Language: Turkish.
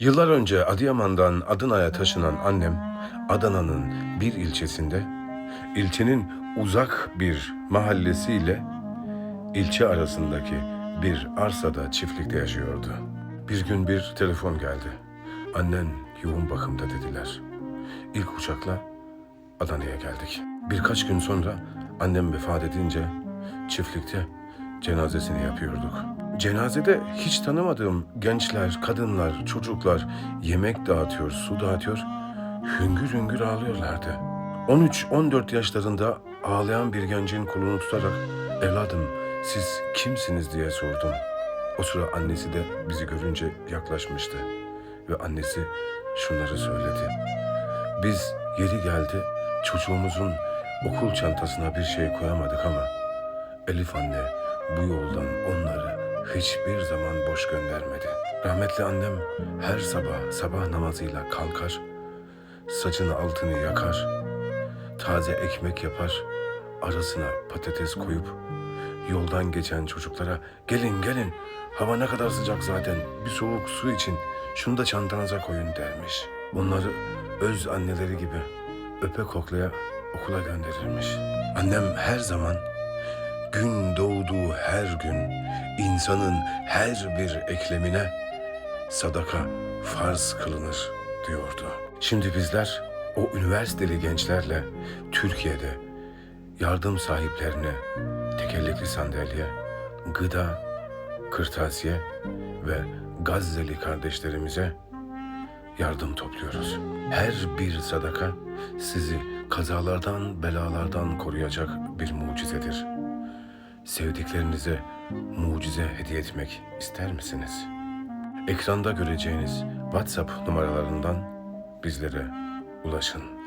Yıllar önce Adıyaman'dan Adana'ya taşınan annem, Adana'nın bir ilçesinde, ilçenin uzak bir mahallesiyle ilçe arasındaki bir arsada çiftlikte yaşıyordu. Bir gün bir telefon geldi. Annen yoğun bakımda dediler. İlk uçakla Adana'ya geldik. Birkaç gün sonra annem vefat edince çiftlikte cenazesini yapıyorduk. Cenazede hiç tanımadığım gençler, kadınlar, çocuklar yemek dağıtıyor, su dağıtıyor, hüngür hüngür ağlıyorlardı. 13-14 yaşlarında ağlayan bir gencin kolunu tutarak evladım siz kimsiniz diye sordum. O sıra annesi de bizi görünce yaklaşmıştı ve annesi şunları söyledi. Biz yeri geldi çocuğumuzun okul çantasına bir şey koyamadık ama Elif anne bu yoldan onları hiçbir zaman boş göndermedi. Rahmetli annem her sabah sabah namazıyla kalkar, saçını altını yakar, taze ekmek yapar, arasına patates koyup yoldan geçen çocuklara gelin gelin hava ne kadar sıcak zaten bir soğuk su için şunu da çantanıza koyun dermiş. Onları öz anneleri gibi öpe koklaya okula gönderirmiş. Annem her zaman gün doğduğu her gün insanın her bir eklemine sadaka farz kılınır diyordu. Şimdi bizler o üniversiteli gençlerle Türkiye'de yardım sahiplerine tekerlekli sandalye, gıda, kırtasiye ve Gazze'li kardeşlerimize yardım topluyoruz. Her bir sadaka sizi kazalardan, belalardan koruyacak bir mucizedir. Sevdiklerinize mucize hediye etmek ister misiniz? Ekranda göreceğiniz WhatsApp numaralarından bizlere ulaşın.